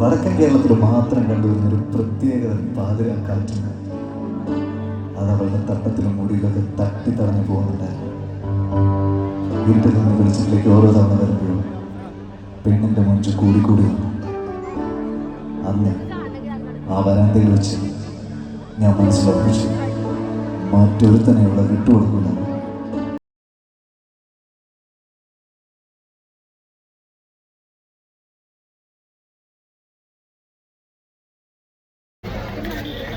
വടക്കൻ കേരളത്തിൽ മാത്രം കണ്ടുവരുന്ന ഒരു പ്രത്യേകത പാതിര കാറ്റുണ്ട് അത് അവളുടെ തട്ടത്തിലും മുടിയിലൊക്കെ തട്ടി തടഞ്ഞു പോകുന്നുണ്ടായിരുന്നു. വീട്ടിൽ നിന്ന് വെളിച്ചത്തിലേക്ക് ഓരോ തവണ വരുമ്പോഴും പെണ്ണിന്റെ മുഞ്ച് കൂടിക്കൂടി വന്നു. അന്ന് ആ വരാന്തയിൽ വെച്ച് ഞാൻ മനസ്സിലുറപ്പിച്ചു മറ്റൊരുത്തനെ ഇവിടെ വിട്ടുകൊടുക്കില്ല. Yeah.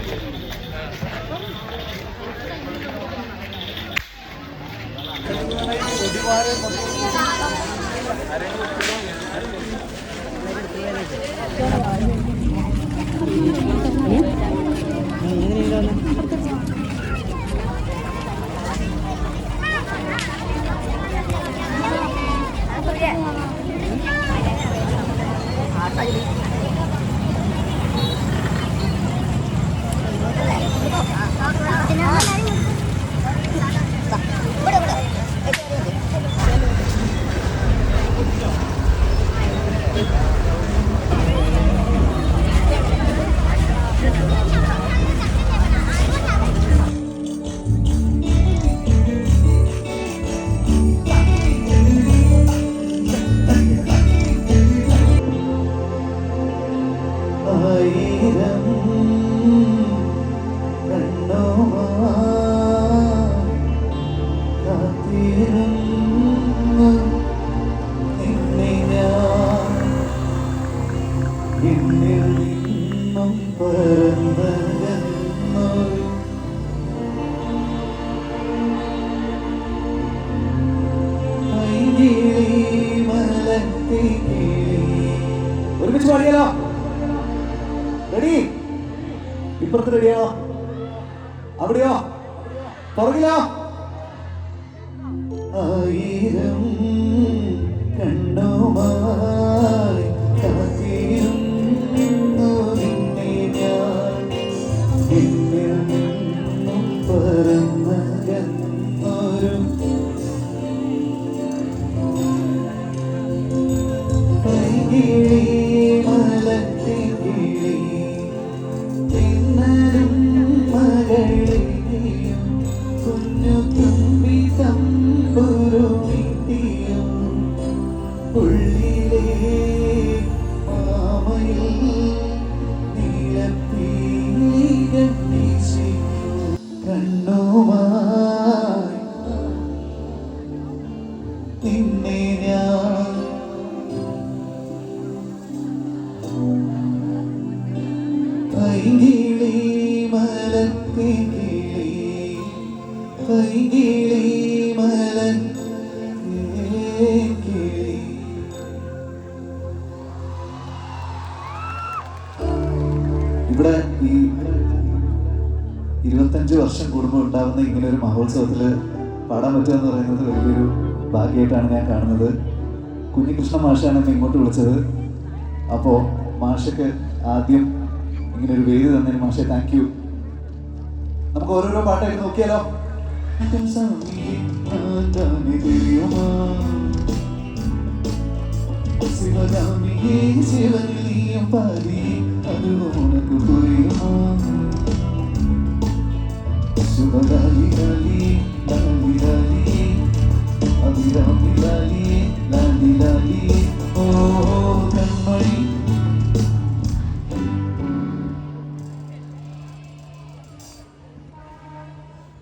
പുറകിലോ ആയിരം ഇരുപത്തഞ്ച് വർഷം കൂടുമ്പോൾ ഉണ്ടാകുന്ന ഇങ്ങനെ ഒരു മഹോത്സവത്തിൽ പാടാൻ പറ്റുക എന്ന് പറയുന്നത് വലിയൊരു ഭാഗ്യമായിട്ടാണ് ഞാൻ കാണുന്നത്. കുഞ്ഞികൃഷ്ണ മാഷാണ് എന്നെ ഇങ്ങോട്ട് വിളിച്ചത്. അപ്പോൾ മാഷയ്ക്ക് ആദ്യം ഇങ്ങനെ ഒരു വേദി തന്നതിന് മാഷെ താങ്ക് യു നമുക്ക് ഓരോരോ പാട്ടായിട്ട് നോക്കിയാലോ? ശിവരാമിയേ ശിവനിയും പാതി അത് ഉണക്ക് പുരിയുമോ ശുഭലാലി ലാലി ലാലി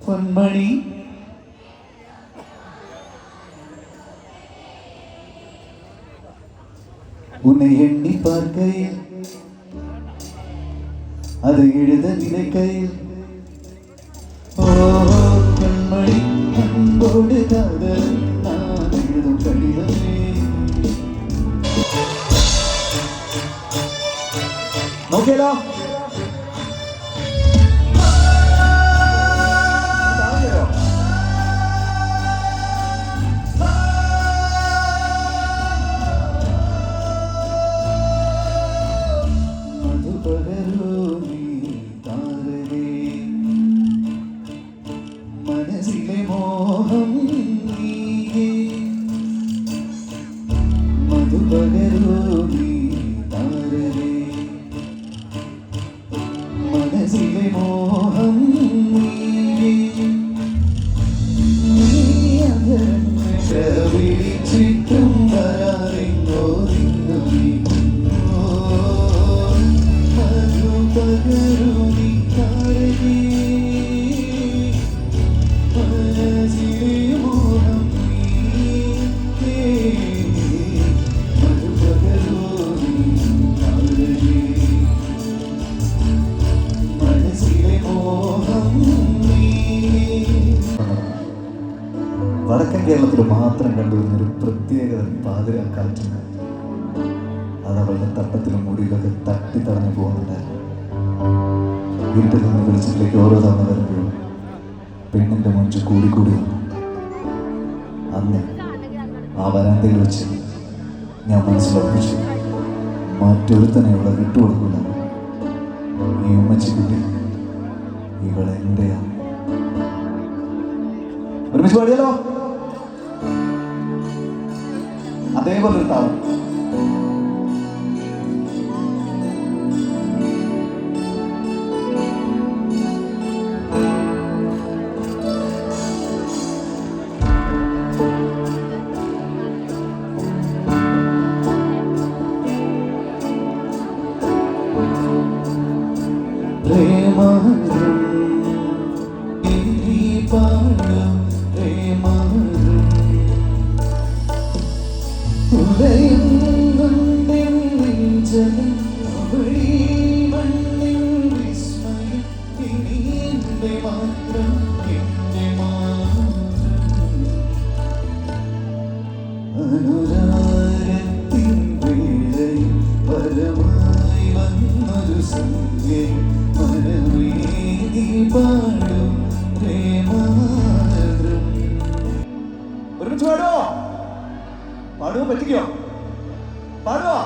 பொன்மணி. உன்னை எண்ணி பார்க்கையில் அதை எழுத நினைக்கையில். ஓ கண்மணி அன்போடு காதல். നോക്കിയാലോ സിനിമോഹ കേരളത്തിൽ മാത്രം കണ്ടുവരുന്ന ഒരു പ്രത്യേക പാതിര കാറ്റുണ്ട് അത് അവളുടെ തട്ടത്തിലും മുടിയിലൊക്കെ തട്ടി തടഞ്ഞു പോകുന്നുണ്ടായിരുന്നു. വീട്ടിൽ നിന്ന് വെളിച്ചത്തിലേക്ക് ഓരോ തവണ വരുമ്പോഴും പെണ്ണിന്റെ മുഞ്ച് കൂടി കൂടി വന്നു. അന്ന് ആ വരാന്തയിൽ വെച്ച് ഞാൻ മനസ്സിലുറപ്പിച്ചു മറ്റൊരുത്തനെ ഇവിടെ വിട്ടുകൊടുക്കില്ല. ഈ ഉമ്മച്ചിക്കുട്ടി ഇവളെ എന്റെയാണ് ഒരുമിച്ച് പാടിയാലോ? അതേപോലെ ഒരു ഒരുമിച്ച് പാടുവോ? പാടുവോ പറ്റിക്കോ? പാടുവോ?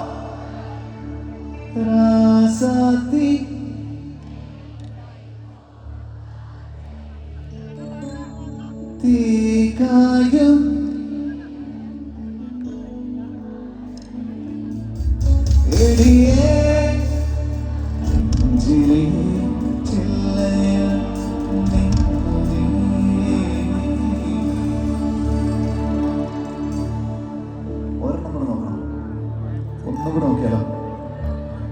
കൂടെ നോക്കിയാലോ?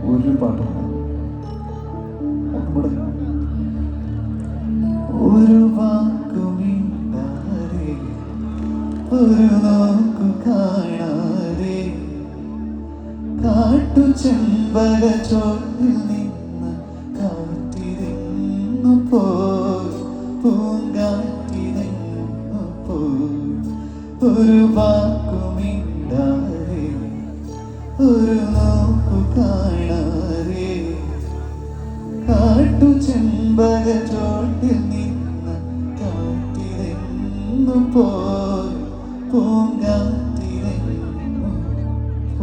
ഒരു കൂടെ. ഒരു വാക്കുമിണ്ടാതെ ഒരു നോക്കു കാണാതെ നിന്ന് കാത്തിരുന്നു പോയി ഒരു നോക്കു കാട്ടു ചെമ്പക ചോട്ടിൽ നിന്ന്